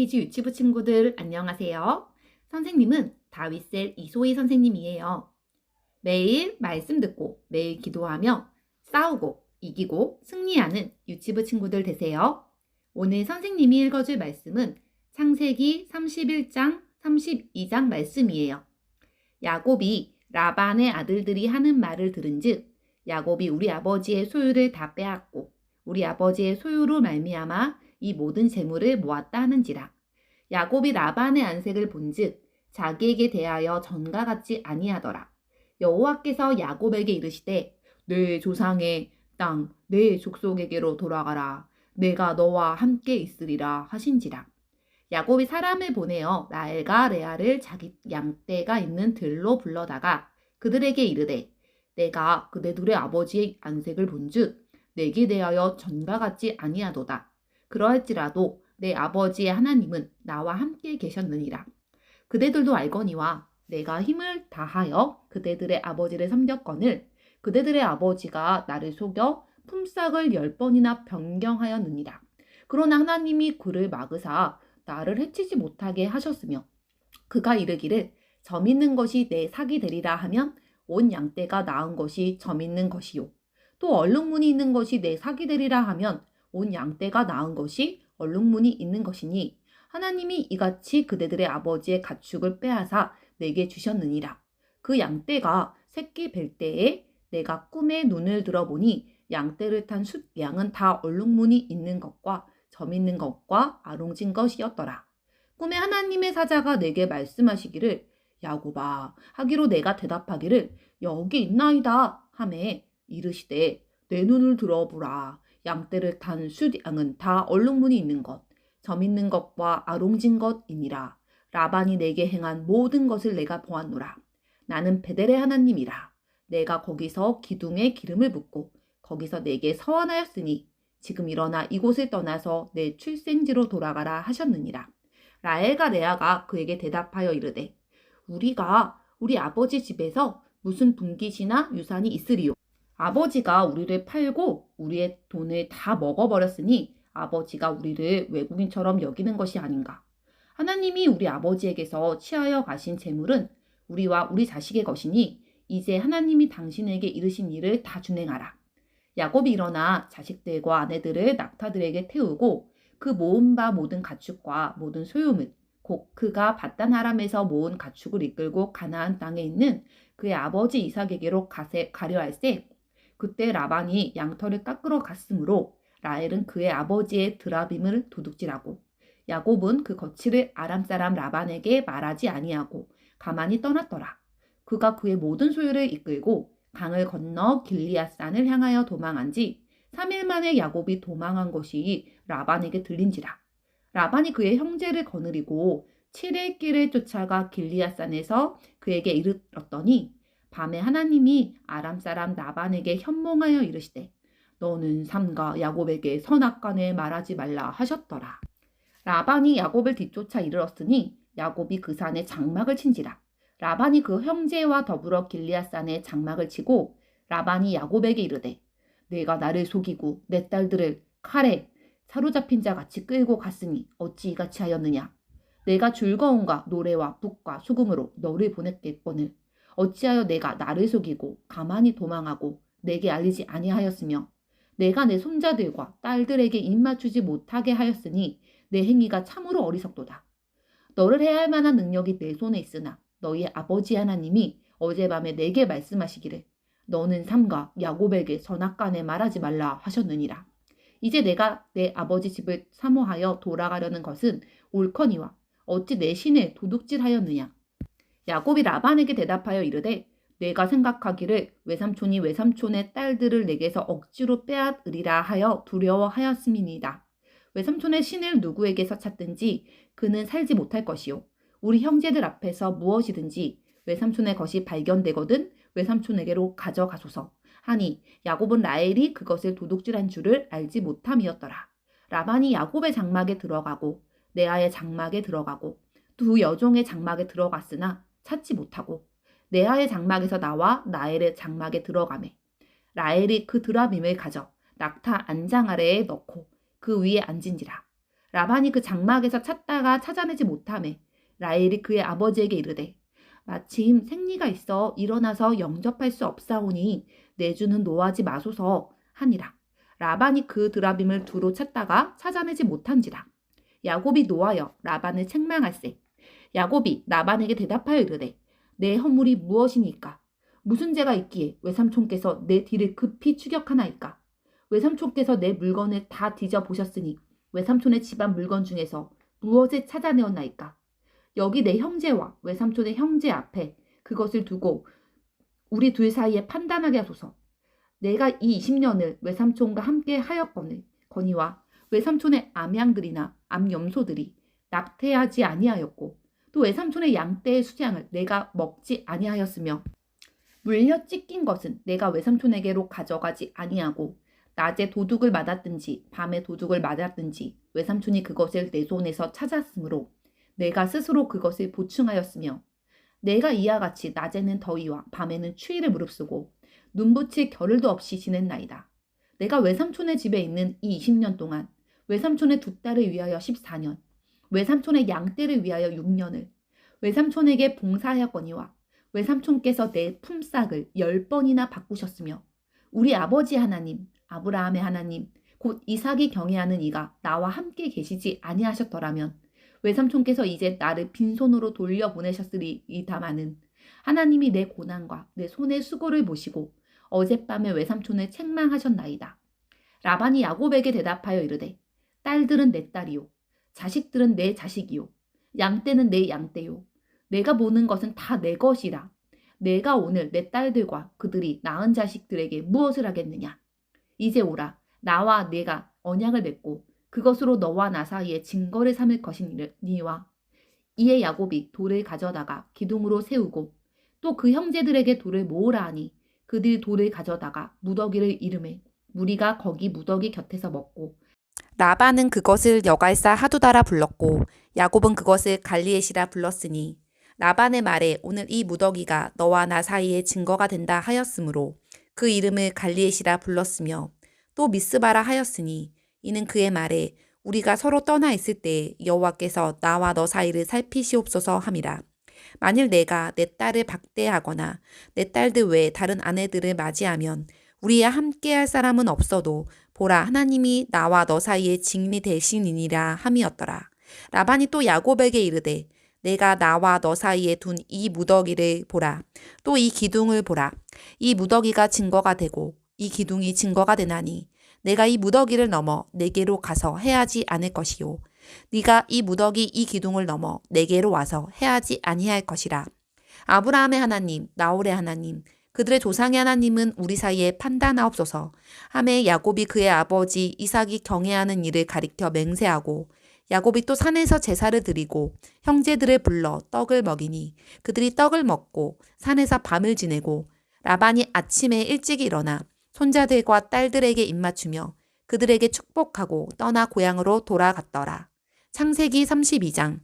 아키즈 유치부 친구들 안녕하세요. 선생님은 다윗셀 이소희 선생님이에요. 매일 말씀 듣고 매일 기도하며 싸우고 이기고 승리하는 유치부 친구들 되세요. 오늘 선생님이 읽어줄 말씀은 창세기 31장 32장 말씀이에요. 야곱이 라반의 아들들이 하는 말을 들은즉 야곱이 우리 아버지의 소유를 다 빼앗고 우리 아버지의 소유로 말미암아 이 모든 재물을 모았다 하는지라. 야곱이 라반의 안색을 본즉 자기에게 대하여 전과 같지 아니하더라. 여호와께서 야곱에게 이르시되 내 조상의 땅 내 족속에게로 돌아가라. 내가 너와 함께 있으리라 하신지라. 야곱이 사람을 보내어 라엘과 레아를 자기 양떼가 있는 들로 불러다가 그들에게 이르되 내가 그대들의 아버지의 안색을 본즉 내게 대하여 전과 같지 아니하도다 그러할지라도 내 아버지의 하나님은 나와 함께 계셨느니라. 그대들도 알거니와 내가 힘을 다하여 그대들의 아버지를 섬겼거늘 그대들의 아버지가 나를 속여 품삯을 열 번이나 변경하였느니라. 그러나 하나님이 그를 막으사 나를 해치지 못하게 하셨으며 그가 이르기를 점 있는 것이 내 사기 되리라 하면 온 양떼가 나은 것이 점 있는 것이요. 또 얼룩무늬 있는 것이 내 사기 되리라 하면 온 양떼가 나은 것이 얼룩무늬 있는 것이니 하나님이 이같이 그대들의 아버지의 가축을 빼앗아 내게 주셨느니라 그 양떼가 새끼 뵐 때에 내가 꿈에 눈을 들어보니 양떼를 탄 숫 양은 다 얼룩무늬 있는 것과 점 있는 것과 아롱진 것이었더라. 꿈에 하나님의 사자가 내게 말씀하시기를 야곱아 하기로 내가 대답하기를 여기 있나이다 하매 이르시되 내 눈을 들어보라 양떼를 탄 숫 양은 다 얼룩무늬 있는 것, 점 있는 것과 아롱진 것이니라. 라반이 내게 행한 모든 것을 내가 보았노라. 나는 베델의 하나님이라. 내가 거기서 기둥에 기름을 붓고 거기서 내게 서원하였으니 지금 일어나 이곳을 떠나서 내 출생지로 돌아가라 하셨느니라. 라엘과 레아가 그에게 대답하여 이르되 우리가 우리 아버지 집에서 무슨 분깃이나 유산이 있으리요. 아버지가 우리를 팔고 우리의 돈을 다 먹어버렸으니 아버지가 우리를 외국인처럼 여기는 것이 아닌가. 하나님이 우리 아버지에게서 취하여 가신 재물은 우리와 우리 자식의 것이니 이제 하나님이 당신에게 이르신 일을 다 준행하라. 야곱이 일어나 자식들과 아내들을 낙타들에게 태우고 그 모은 바 모든 가축과 모든 소유물 곧 그가 바단 하람에서 모은 가축을 이끌고 가나안 땅에 있는 그의 아버지 이삭에게로 가세, 가려 할세 그때 라반이 양털을 깎으러 갔으므로 라헬은 그의 아버지의 드라빔을 도둑질하고 야곱은 그 거치를 아람 사람 라반에게 말하지 아니하고 가만히 떠났더라. 그가 그의 모든 소유를 이끌고 강을 건너 길리앗산을 향하여 도망한 지 3일 만에 야곱이 도망한 것이 라반에게 들린지라. 라반이 그의 형제를 거느리고 7일 길을 쫓아가 길리앗산에서 그에게 이르렀더니 밤에 하나님이 아람 사람 나반에게 현몽하여 이르시되 너는 삼가 야곱에게 선악간에 말하지 말라 하셨더라. 라반이 야곱을 뒤쫓아 이르렀으니 야곱이 그 산에 장막을 친지라. 라반이 그 형제와 더불어 길리앗산에 장막을 치고 라반이 야곱에게 이르되 내가 나를 속이고 내 딸들을 칼에 사로잡힌 자 같이 끌고 갔으니 어찌 이같이 하였느냐 내가 즐거움과 노래와 북과 수금으로 너를 보냈겠거늘 어찌하여 내가 나를 속이고 가만히 도망하고 내게 알리지 아니하였으며 내가 내 손자들과 딸들에게 입맞추지 못하게 하였으니 내 행위가 참으로 어리석도다. 너를 해야 할 만한 능력이 내 손에 있으나 너희 아버지 하나님이 어젯밤에 내게 말씀하시기를 너는 삼가 야곱에게 선악간에 말하지 말라 하셨느니라. 이제 내가 내 아버지 집을 사모하여 돌아가려는 것은 옳거니와 어찌 내 신에 도둑질하였느냐. 야곱이 라반에게 대답하여 이르되 내가 생각하기를 외삼촌이 외삼촌의 딸들을 내게서 억지로 빼앗으리라 하여 두려워하였음이니이다. 외삼촌의 신을 누구에게서 찾든지 그는 살지 못할 것이요. 우리 형제들 앞에서 무엇이든지 외삼촌의 것이 발견되거든 외삼촌에게로 가져가소서 하니 야곱은 라엘이 그것을 도둑질한 줄을 알지 못함이었더라. 라반이 야곱의 장막에 들어가고 레아의 장막에 들어가고 두 여종의 장막에 들어갔으나 찾지 못하고 네아의 장막에서 나와 라엘의 장막에 들어가매 라엘이 그 드라빔을 가져 낙타 안장 아래에 넣고 그 위에 앉은지라 라반이 그 장막에서 찾다가 찾아내지 못하매 라헬이 그의 아버지에게 이르되 마침 생리가 있어 일어나서 영접할 수 없사오니 내 주는 노하지 마소서 하니라. 라반이 그 드라빔을 두루 찾다가 찾아내지 못한지라. 야곱이 노하여 라반을 책망할세. 야곱이 라반에게 대답하여 이르되 내 허물이 무엇이니까? 무슨 죄가 있기에 외삼촌께서 내 뒤를 급히 추격하나이까? 외삼촌께서 내 물건을 다 뒤져 보셨으니 외삼촌의 집안 물건 중에서 무엇을 찾아내었나이까? 여기 내 형제와 외삼촌의 형제 앞에 그것을 두고 우리 둘 사이에 판단하게 하소서. 내가 이 20년을 외삼촌과 함께 하였거늘 거니와 외삼촌의 암양들이나 암염소들이 낙태하지 아니하였고 또 외삼촌의 양떼의 수량을 내가 먹지 아니하였으며 물려 찢긴 것은 내가 외삼촌에게로 가져가지 아니하고 낮에 도둑을 맞았든지 밤에 도둑을 맞았든지 외삼촌이 그것을 내 손에서 찾았으므로 내가 스스로 그것을 보충하였으며 내가 이와 같이 낮에는 더위와 밤에는 추위를 무릅쓰고 눈붙일 겨를도 없이 지냈나이다. 내가 외삼촌의 집에 있는 이 20년 동안 외삼촌의 두 딸을 위하여 14년, 외삼촌의 양떼를 위하여 6년을 외삼촌에게 봉사하였거니와 외삼촌께서 내 품삯을 열 번이나 바꾸셨으며 우리 아버지 하나님, 아브라함의 하나님, 곧 이삭이 경외하는 이가 나와 함께 계시지 아니하셨더라면 외삼촌께서 이제 나를 빈손으로 돌려보내셨으리이다마는 하나님이 내 고난과 내 손의 수고를 보시고 어젯밤에 외삼촌을 책망하셨나이다. 라반이 야곱에게 대답하여 이르되 딸들은 내 딸이요 자식들은 내 자식이요. 양떼는 내 양떼요. 내가 보는 것은 다 내 것이라. 내가 오늘 내 딸들과 그들이 낳은 자식들에게 무엇을 하겠느냐? 이제 오라. 나와 내가 언약을 맺고 그것으로 너와 나 사이에 증거를 삼을 것이니와 이에 야곱이 돌을 가져다가 기둥으로 세우고 또 그 형제들에게 돌을 모으라 하니 그들 돌을 가져다가 무더기를 이름해 무리가 거기 무더기 곁에서 먹고 라반은 그것을 여갈사 하두다라 불렀고 야곱은 그것을 갈리엣이라 불렀으니 라반의 말에 오늘 이 무더기가 너와 나 사이에 증거가 된다 하였으므로 그 이름을 갈리엣이라 불렀으며 또 미스바라 하였으니 이는 그의 말에 우리가 서로 떠나 있을 때 여호와께서 나와 너 사이를 살피시옵소서 함이라. 만일 내가 내 딸을 박대하거나 내 딸들 외에 다른 아내들을 맞이하면 우리와 함께할 사람은 없어도 보라 하나님이 나와 너 사이에 증인이 되시니라 함이었더라. 라반이 또 야곱에게 이르되 내가 나와 너 사이에 둔 이 무더기를 보라. 또 이 기둥을 보라. 이 무더기가 증거가 되고 이 기둥이 증거가 되나니 내가 이 무더기를 넘어 내게로 가서 해하지 않을 것이요. 네가 이 무더기 이 기둥을 넘어 내게로 와서 해하지 아니할 것이라. 아브라함의 하나님, 나홀의 하나님, 그들의 조상의 하나님은 우리 사이에 판단하옵소서. 함에 야곱이 그의 아버지 이삭이 경외하는 일을 가리켜 맹세하고 야곱이 또 산에서 제사를 드리고 형제들을 불러 떡을 먹이니 그들이 떡을 먹고 산에서 밤을 지내고 라반이 아침에 일찍 일어나 손자들과 딸들에게 입맞추며 그들에게 축복하고 떠나 고향으로 돌아갔더라. 창세기 32장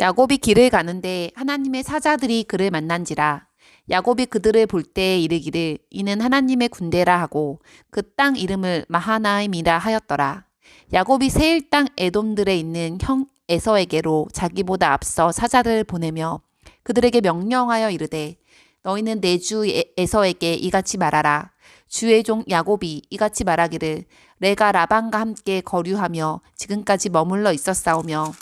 야곱이 길을 가는데 하나님의 사자들이 그를 만난지라 야곱이 그들을 볼때 이르기를 이는 하나님의 군대라 하고 그 땅 이름을 마하나임이라 하였더라. 야곱이 세일 땅 에돔들에 있는 형 에서에게로 자기보다 앞서 사자를 보내며 그들에게 명령하여 이르되 너희는 내 주 에서에게 이같이 말하라. 주의 종 야곱이 이같이 말하기를 내가 라반과 함께 거류하며 지금까지 머물러 있었사오며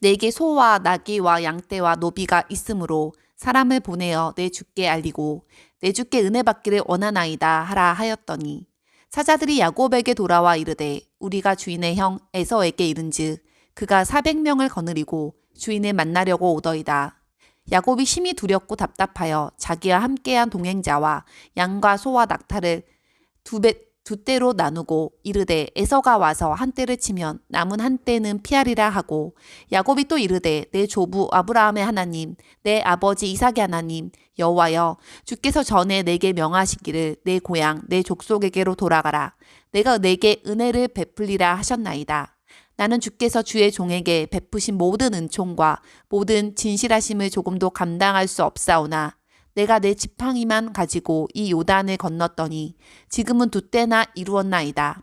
내게 소와 나귀와 양떼와 노비가 있으므로 사람을 보내어 내 주께 알리고 내 주께 은혜 받기를 원하나이다 하라 하였더니 사자들이 야곱에게 돌아와 이르되 우리가 주인의 형 에서에게 이른즉 그가 사백 명을 거느리고 주인을 만나려고 오더이다. 야곱이 심히 두렵고 답답하여 자기와 함께한 동행자와 양과 소와 낙타를 두, 배, 두 떼로 나누고 이르되 에서가 와서 한 떼를 치면 남은 한 떼는 피하리라 하고 야곱이 또 이르되 내 조부 아브라함의 하나님 내 아버지 이삭의 하나님 여호와여 주께서 전에 내게 명하시기를 내 고향 내 족속에게로 돌아가라. 내가 내게 은혜를 베풀리라 하셨나이다. 나는 주께서 주의 종에게 베푸신 모든 은총과 모든 진실하심을 조금도 감당할 수 없사오나 내가 내 지팡이만 가지고 이 요단을 건넜더니 지금은 두 때나 이루었나이다.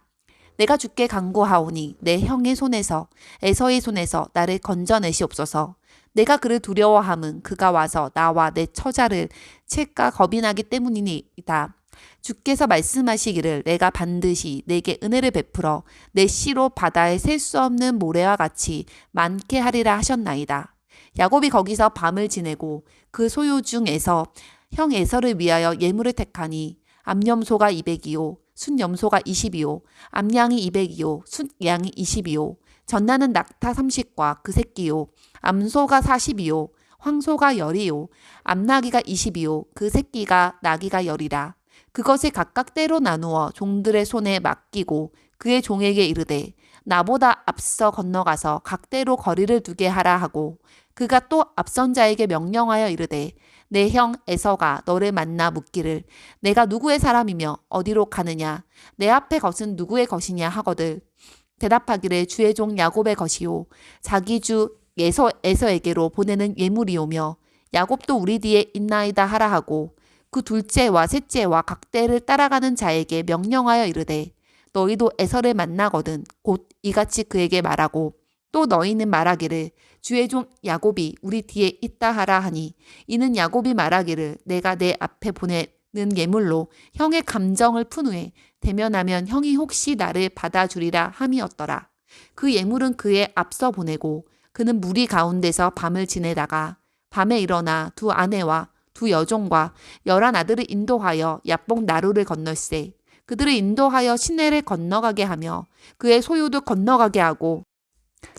내가 주께 간구하오니 내 형의 손에서 에서의 손에서 나를 건져내시옵소서. 내가 그를 두려워함은 그가 와서 나와 내 처자를 칠까 겁이 나기 때문이니이다. 주께서 말씀하시기를 내가 반드시 내게 은혜를 베풀어 내 씨로 바다에 셀 수 없는 모래와 같이 많게 하리라 하셨나이다. 야곱이 거기서 밤을 지내고 그 소유 중에서 형 에서를 위하여 예물을 택하니 암염소가 200이요 순염소가 20이요 암양이 200이요 순양이 20이요 전나는 낙타 30과 그 새끼요 암소가 40이요 황소가 10이요 암나기가 20이요 그 새끼가 나기가 10이라. 그것을 각각 때로 나누어 종들의 손에 맡기고 그의 종에게 이르되 나보다 앞서 건너가서 각대로 거리를 두게 하라 하고 그가 또 앞선 자에게 명령하여 이르되 내 형 에서가 너를 만나 묻기를 내가 누구의 사람이며 어디로 가느냐? 내 앞에 것은 누구의 것이냐? 하거들 대답하기를 주의 종 야곱의 것이요. 자기 주 에서 에서에게로 보내는 예물이오며 야곱도 우리 뒤에 있나이다 하라 하고 그 둘째와 셋째와 각대를 따라가는 자에게 명령하여 이르되 너희도 에서를 만나거든 곧 이같이 그에게 말하고 또 너희는 말하기를 주의 종 야곱이 우리 뒤에 있다 하라 하니 이는 야곱이 말하기를 내가 내 앞에 보내는 예물로 형의 감정을 푼 후에 대면하면 형이 혹시 나를 받아주리라 함이었더라. 그 예물은 그의 앞서 보내고 그는 무리 가운데서 밤을 지내다가 밤에 일어나 두 아내와 두 여종과 열한 아들을 인도하여 야복 나루를 건널세 그들을 인도하여 시내를 건너가게 하며 그의 소유도 건너가게 하고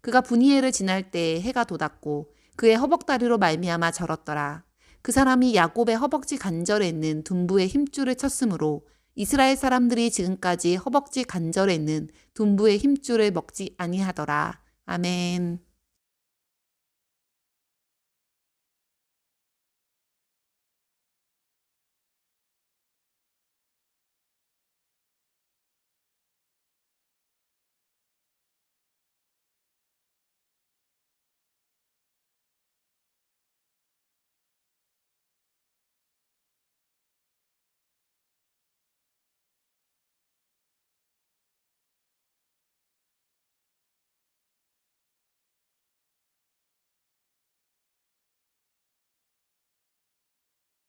그가 분이엘을 지날 때에 해가 돋았고 그의 허벅다리로 말미암아 절었더라. 그 사람이 야곱의 허벅지 간절에 있는 둔부의 힘줄을 쳤으므로 이스라엘 사람들이 지금까지 허벅지 간절에 있는 둔부의 힘줄을 먹지 아니하더라. 아멘.